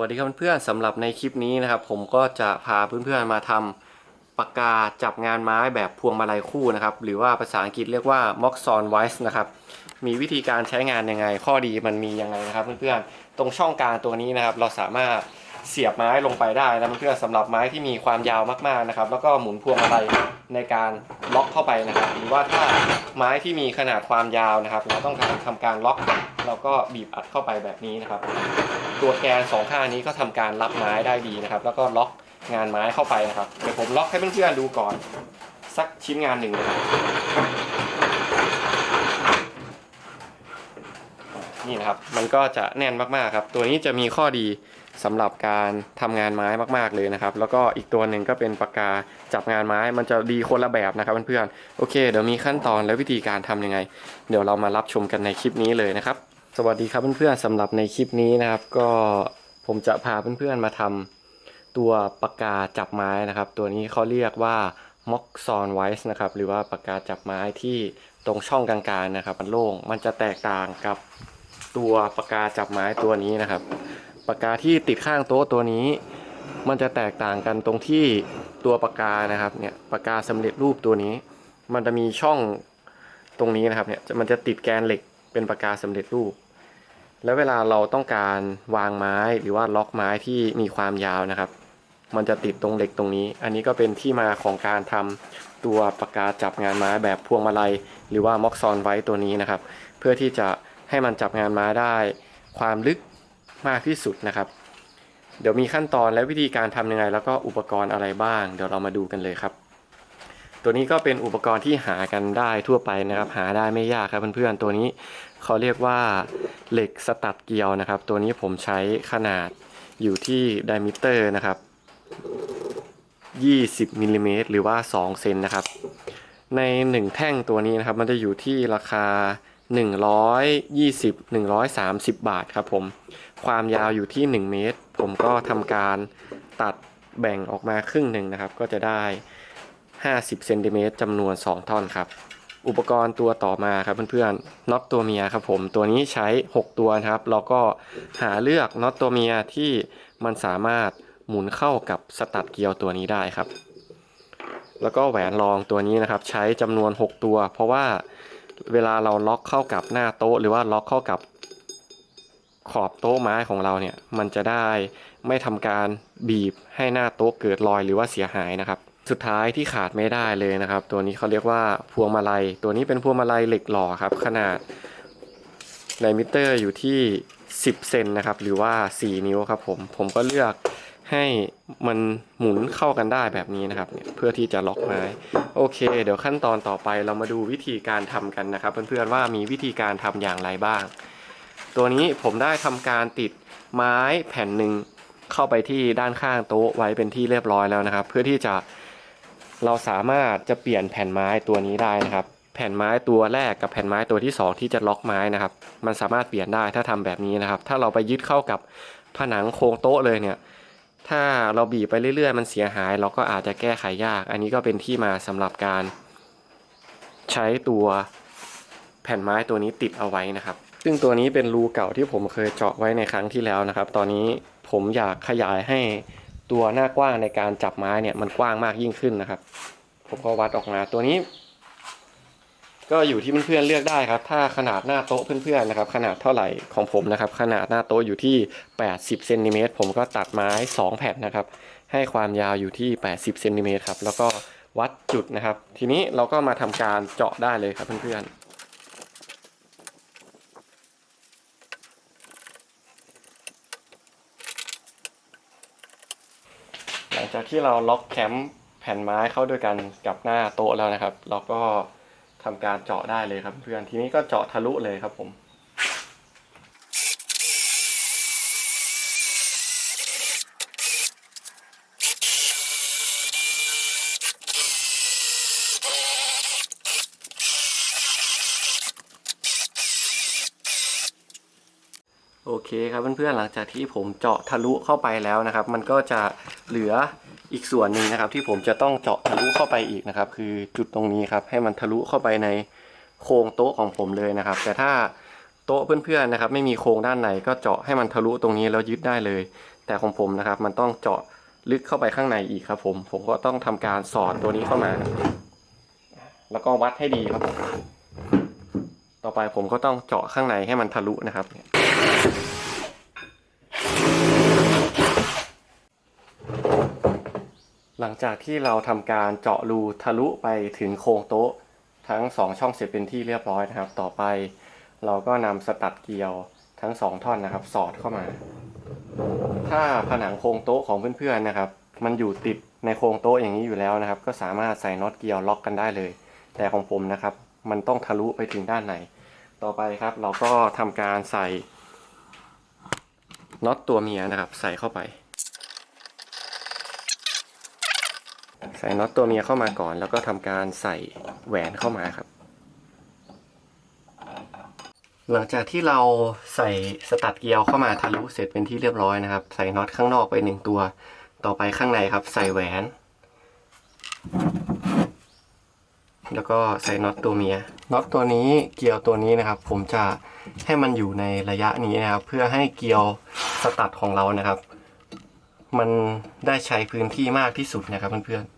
วัสดีครับเพื่อนๆสำหรับในคลิปนี้นะครับ ผมก็จะพาเพื่อนๆมาทำปากกาจับงานไม้แบบพวงมาลัยคู่นะครับ หรือว่าภาษาอังกฤษเรียกว่า m o x o n Wise นะครับ มีวิธีการใช้งานยังไง ข้อดีมันมียังไงนะครับเพื่อนๆ ตรงช่องกลางตัวนี้นะครับ เราสามารถ เสียบไม้ลงไปได้นะเพื่อนสำหรับไม้ที่มีความยาวมากๆนะครับ แล้วก็หมุนพวงมาลัยในการล็อกเข้าไปนะครับ หรือว่าถ้าไม้ที่มีขนาดความยาวนะครับ เราต้องการทำการล็อกเราก็บีบอัดเข้าไปแบบนี้นะครับ ตัวแกนสองข้างนี้ก็ทำการรับไม้ได้ดีนะครับ แล้วก็ล็อกงานไม้เข้าไปนะครับเดี๋ยวผมล็อกให้เพื่อนๆดูก่อน สักชิ้นงานหนึ่งนะครับนี่นะครับ มันก็จะแน่นมากๆครับ ตัวนี้จะมีข้อดี สำหรับการทำงานไม้มากๆเลยนะครับ แล้วก็อีกตัวหนึ่งก็เป็นปากกาจับงานไม้มันจะดีคนละแบบนะครับเพื่อนๆโอเค เดี๋ยวมีขั้นตอนและวิธีการทำยังไง เดี๋ยวเรามารับชมกันในคลิปนี้เลยนะครับ สวัสดีครับเพื่อนๆสำหรับในคลิปนี้นะครับ ก็ผมจะพาเพื่อนๆมาทำตัวปากกาจับไม้นะครับ ตัวนี้เขาเรียกว่า m o x o n Wise นะครับหรือว่าปากกาจับไม้ที่ตรงช่องกลางๆนะครับมันโล่งมันจะแตกต่างกับตัวปากกาจับไม้ตัวนี้นะครับ ปากกาที่ติดข้างโต๊ะตัวนี้ มันจะแตกต่างกันตรงที่ตัวปากกานะครับเนี่ยปากกาสำเร็จรูปตัวนี้ มันจะมีช่องตรงนี้นะครับเนี่ยมันจะติดแกนเหล็กเป็นปากกาสำเร็จรูป แล้วเวลาเราต้องการวางไม้หรือว่าล็อกไม้ที่มีความยาวนะครับ มันจะติดตรงเหล็กตรงนี้ อันนี้ก็เป็นที่มาของการทำตัวปากกาจับงานไม้แบบพวงมาลัย หรือว่าม็อกซอนไว้ตัวนี้นะครับ เพื่อที่จะให้มันจับงานไม้ได้ ความลึก มากที่สุดนะครับ เดี๋ยวมีขั้นตอนและวิธีการทำยังไง แล้วก็อุปกรณ์อะไรบ้าง เดี๋ยวเรามาดูกันเลยครับ ตัวนี้ก็เป็นอุปกรณ์ที่หากันได้ทั่วไปนะครับ หาได้ไม่ยากครับเพื่อนๆตัวนี้เขาเรียกว่าเหล็กสตัดเกลียวนะครับ ตัวนี้ผมใช้ขนาดอยู่ที่ไดมิเตอร์นะครับ20มิลลิเมตรหรือว่า 2 เซนนะครับ ใน 1 แท่งตัวนี้นะครับ มันจะอยู่ที่ราคา 120 130 บาทครับผม ความยาวอยู่ที่ 1 เมตร ผมก็ทำการตัดแบ่งออกมาครึ่งหนึ่งนะครับ ก็จะได้ 50เซนติเมตรจำนวน 2 ท่อนครับ อุปกรณ์ตัวต่อมาครับเพื่อนๆน็อตตัวเมียครับผมตัวนี้ใช้ 6 ตัวนะครับ เราก็หาเลือกน็อตตัวเมียที่มันสามารถหมุนเข้ากับสตัดเกียวตัวนี้ได้ครับ แล้วก็แหวนรองตัวนี้นะครับ ใช้จำนวน 6 ตัว เพราะว่า เวลาเราล็อกเข้ากับหน้าโต๊ะ หรือว่าล็อกเข้ากับขอบโต๊ะไม้ของเราเนี่ย มันจะได้ไม่ทำการบีบให้หน้าโต๊ะเกิดรอยหรือว่าเสียหายนะครับ สุดท้ายที่ขาดไม่ได้เลยนะครับ ตัวนี้เขาเรียกว่าพวงมาลัย ตัวนี้เป็นพวงมาลัยเหล็กหล่อครับ ขนาดในมิเตอร์อยู่ที่ 10 เซนนะครับ หรือว่า 4 นิ้วครับผม ผมก็เลือก ให้มันหมุนเข้ากันได้แบบนี้นะครับเนี่ยเพื่อที่จะล็อกไม้โอเค เดี๋ยวขั้นตอนต่อไปเรามาดูวิธีการทำกันนะครับ เพื่อนๆว่ามีวิธีการทำอย่างไรบ้าง ตัวนี้ผมได้ทำการติดไม้แผ่นหนึ่งเข้าไปที่ด้านข้างโต๊ะไว้เป็นที่เรียบร้อยแล้วนะครับ เพื่อที่จะเราสามารถจะเปลี่ยนแผ่นไม้ตัวนี้ได้นะครับ แผ่นไม้ตัวแรกกับแผ่นไม้ตัวที่สองที่จะล็อกไม้นะครับ มันสามารถเปลี่ยนได้ถ้าทำแบบนี้นะครับ ถ้าเราไปยึดเข้ากับผนังโครงโต๊ะเลยเนี่ย ถ้าเราบีบไปเรื่อยๆ มันเสียหาย เราก็อาจจะแก้ไขยาก อันนี้ก็เป็นที่มาสำหรับการ ใช้ตัวแผ่นไม้ตัวนี้ติดเอาไว้นะครับ ซึ่งตัวนี้เป็นรูเก่าที่ผมเคยเจาะไว้ในครั้งที่แล้วนะครับ ตอนนี้ผมอยากขยายให้ตัวหน้ากว้างในการจับไม้เนี่ยมันกว้างมากยิ่งขึ้นนะครับ ผมก็วัดออกมาตัวนี้ ก็อยู่ที่เพื่อนๆเลือกได้ครับ ถ้าขนาดหน้าโต๊ะเพื่อนๆนะครับ ขนาดเท่าไหร่ของผมนะครับ ขนาดหน้าโต๊ะอยู่ที่ 80เซนติเมตรผมก็ตัดไม้ 2 แผ่นนะครับ ให้ความยาวอยู่ที่ 80เซนติเมตรครับ แล้วก็วัดจุดนะครับ ทีนี้เราก็มาทำการเจาะได้เลยครับเพื่อนๆหลังจากที่เราล็อกแคมป์แผ่นไม้เข้าด้วยกันกับหน้าโต๊ะแล้วนะครับ เราก็ ทำการเจาะได้เลยครับ เพื่อนทีนี้ก็เจาะทะลุเลยครับ ผมโอเคครับเพื่อนๆหลังจากที่ผมเจาะทะลุเข้าไปแล้วนะครับ มันก็จะเหลือ อีกส่วนหนึ่งนะครับที่ผมจะต้องเจาะทะลุเข้าไปอีกนะครับ คือจุดตรงนี้ครับ ให้มันทะลุเข้าไปในโครงโต๊ะของผมเลยนะครับ แต่ถ้าโต๊ะเพื่อนๆนะครับ ไม่มีโครงด้านในก็เจาะให้มันทะลุตรงนี้แล้วยึดได้เลย แต่ของผมนะครับ มันต้องเจาะลึกเข้าไปข้างในอีกครับ ผมผมก็ต้องทำการสอดตัวนี้เข้ามา แล้วก็วัดให้ดีครับ ต่อไปผมก็ต้องเจาะข้างในให้มันทะลุนะครับ หลังจากที่เราทำการเจาะรูทะลุไปถึงโครงโต๊ะ ทั้งสองช่องเสร็จเป็นที่เรียบร้อยนะครับ ต่อไปเราก็นำสตัดเกลียวทั้งสองท่อนนะครับ สอดเข้ามา ถ้าผนังโครงโต๊ะของเพื่อนๆนะครับ มันอยู่ติดในโครงโต๊ะอย่างนี้อยู่แล้วนะครับ ก็สามารถใส่น็อตเกลียวล็อกกันได้เลย แต่ของผมนะครับ มันต้องทะลุไปถึงด้านในต่อไปครับ เราก็ทำการใส่น็อตตัวเมียนะครับ ใส่เข้าไป ใส่น็อตตัวเมียเข้ามาก่อน แล้วก็ทำการใส่แหวนเข้ามาครับ หลังจากที่เราใส่สตัดเกลียวเข้ามาทะลุเสร็จเป็นที่เรียบร้อยนะครับ ใส่น็อตข้างนอกไปหนึ่งตัว ต่อไปข้างในครับ ใส่แหวน แล้วก็ใส่น็อตตัวเมียน็อตตัวนี้เกลียวตัวนี้นะครับ ผมจะให้มันอยู่ในระยะนี้นะครับ เพื่อให้เกลียวสตัดของเรานะครับมันได้ใช้พื้นที่มากที่สุดนะครับเพื่อนๆ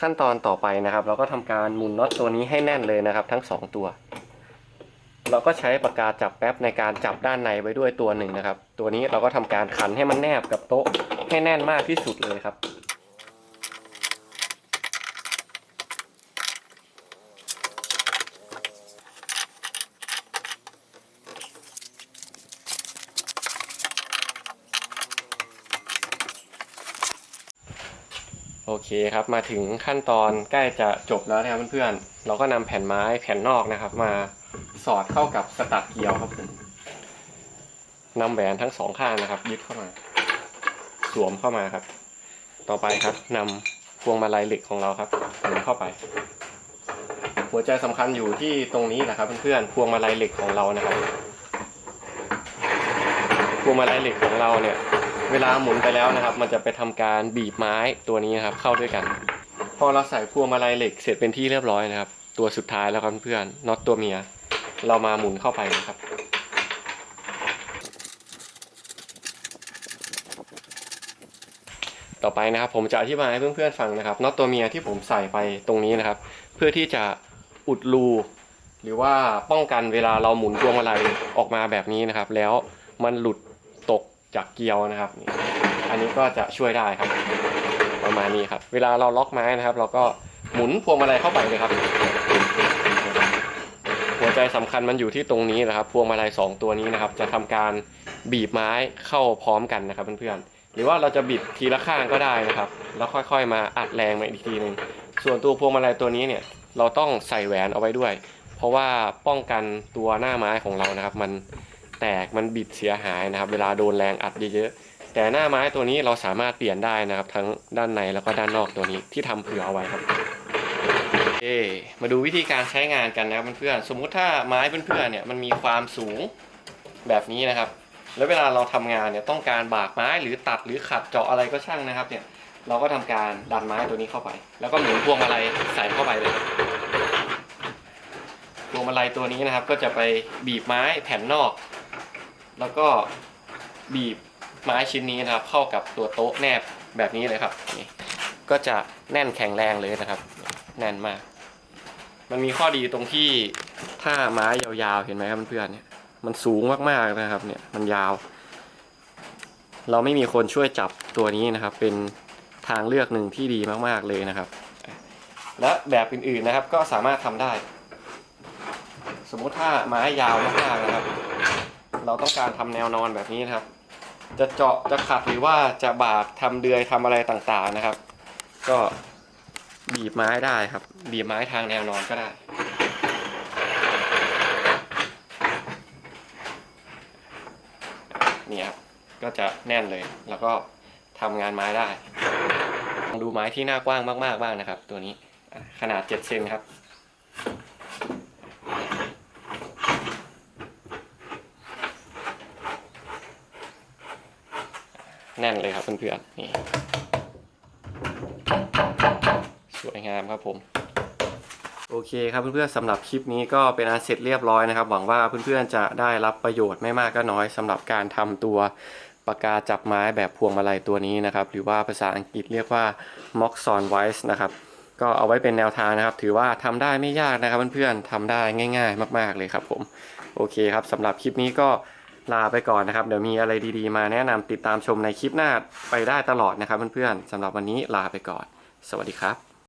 ขั้นตอนต่อไปนะครับ เราก็ทำการหมุนน็อตตัวนี้ให้แน่นเลยนะครับ ทั้งสองตัว เราก็ใช้ปากกาจับแป๊บในการจับด้านในไว้ด้วยตัวหนึ่งนะครับ ตัวนี้เราก็ทำการขันให้มันแนบกับโต๊ะให้แน่นมากที่สุดเลยครับ โอเคครับ มาถึงขั้นตอนใกล้จะจบแล้วนะครับเพื่อนๆ เราก็นำแผ่นไม้แผ่นนอกนะครับ มาสอดเข้ากับสตัดเกลียวครับผมนำแหวนทั้งสองข้างนะครับ ยึดเข้ามา สวมเข้ามาครับ ต่อไปครับนำพวงมาลัยเหล็กของเราครับหมุนเข้าไป หัวใจสำคัญอยู่ที่ตรงนี้นะครับเพื่อนๆ พวงมาลัยเหล็กของเรานะครับ พวงมาลัยเหล็กของเราเนี่ย เวลาหมุนไปแล้วนะครับ มันจะไปทำการบีบไม้ตัวนี้นะครับ เข้าด้วยกัน พอเราใส่พวงมาลัยเหล็กเสร็จเป็นที่เรียบร้อยนะครับ ตัวสุดท้ายแล้วครับเพื่อนน็อตตัวเมีย เรามาหมุนเข้าไปนะครับต่อไปนะครับผมจะอธิบายให้เพื่อนๆฟังนะครับน็อตตัวเมียที่ผมใส่ไปตรงนี้นะครับ เพื่อที่จะอุดรูหรือว่าป้องกันเวลาเราหมุนพวงมาลัยออกมาแบบนี้นะครับ แล้วมันหลุดตก จากเกียวนะครับ อันนี้ก็จะช่วยได้ครับ ประมาณนี้ครับ เวลาเราล็อกไม้นะครับ เราก็หมุนพวงมาลัยเข้าไปเลยครับ หัวใจสำคัญมันอยู่ที่ตรงนี้นะครับ พวงมาลัยสองตัวนี้นะครับ จะทำการบีบไม้เข้าพร้อมกันนะครับเพื่อนๆหรือว่าเราจะบิดทีละข้างก็ได้นะครับ แล้วค่อยๆ มาอัดแรงมาอีกทีหนึ่งส่วนตัวพวงมาลัยตัวนี้เนี่ยเราต้องใส่แหวนเอาไว้ด้วย เพราะว่าป้องกันตัวหน้าไม้ของเรานะครับ มัน แตกมันบิดเสียหายนะครับ เวลาโดนแรงอัดเยอะๆแต่หน้าไม้ตัวนี้เราสามารถเปลี่ยนได้นะครับ ทั้งด้านในแล้วก็ด้านนอกตัวนี้ที่ทำเผื่อเอาไว้ครับโอมาดูวิธีการใช้งานกันนะครับเพื่อนๆสมมุติถ้าไม้เพื่อนๆเนี่ยมันมีความสูงแบบนี้นะครับ แล้วเวลาเราทำงานเนี่ยต้องการบากไม้หรือตัดหรือขัดเจาะอะไรก็ช่างนะครับเนี่ยเราก็ทำการดันไม้ตัวนี้เข้าไป แล้วก็หมุนพวงมาลัยใส่เข้าไปเลยพวงมาลัยตัวนี้นะครับก็จะไปบีบไม้แผ่นนอก แล้วก็บีบไม้ชิ้นนี้นะครับ เข้ากับตัวโต๊ะแนบแบบนี้เลยครับนี่ก็จะแน่นแข็งแรงเลยนะครับ แน่นมาก มันมีข้อดีตรงที่ถ้าไม้ยาวๆเห็นไหมครับเพื่อนๆเนี่ยมันสูงมากๆนะครับ เนี่ยมันยาว เราไม่มีคนช่วยจับตัวนี้นะครับ เป็นทางเลือกหนึ่งที่ดีมากๆเลยนะครับ และแบบอื่นๆนะครับก็สามารถทำได้ สมมุติถ้าไม้ยาวมากๆนะครับ เราต้องการทำแนวนอนแบบนี้นะครับ จะเจาะจะขัดหรือว่าจะบากทำเดือยทำอะไรต่างๆนะครับ ก็บีบไม้ได้ครับ บีบไม้ทางแนวนอนก็ได้เนี่ยครับก็จะแน่นเลย แล้วก็ทำงานไม้ได้ลองดูไม้ที่หน้ากว้างมากๆบ้างนะครับ ตัวนี้ขนาด7เซนครับ แน่นเลยครับเพื่อนๆนี่สวยงามครับผม โอเคครับเพื่อนๆสำหรับคลิปนี้ก็เป็นอันเสร็จเรียบร้อยนะครับ หวังว่าเพื่อนๆจะได้รับประโยชน์ไม่มากก็น้อยสำหรับการทำตัวปากกาจับไม้แบบพวงมาลัยตัวนี้นะครับ หรือว่าภาษาอังกฤษเรียกว่า Mox on Wise นะครับ ก็เอาไว้เป็นแนวทางนะครับ ถือว่าทำได้ไม่ยากนะครับเพื่อนๆทำได้ง่าย ๆ มาก ๆเลยครับผม โอเคครับสำหรับคลิปนี้ก็ ลาไปก่อนนะครับ เดี๋ยวมีอะไรดีๆ มาแนะนำติดตามชมในคลิปหน้าไปได้ตลอดนะครับเพื่อนๆสำหรับวันนี้ลาไปก่อน สวัสดีครับ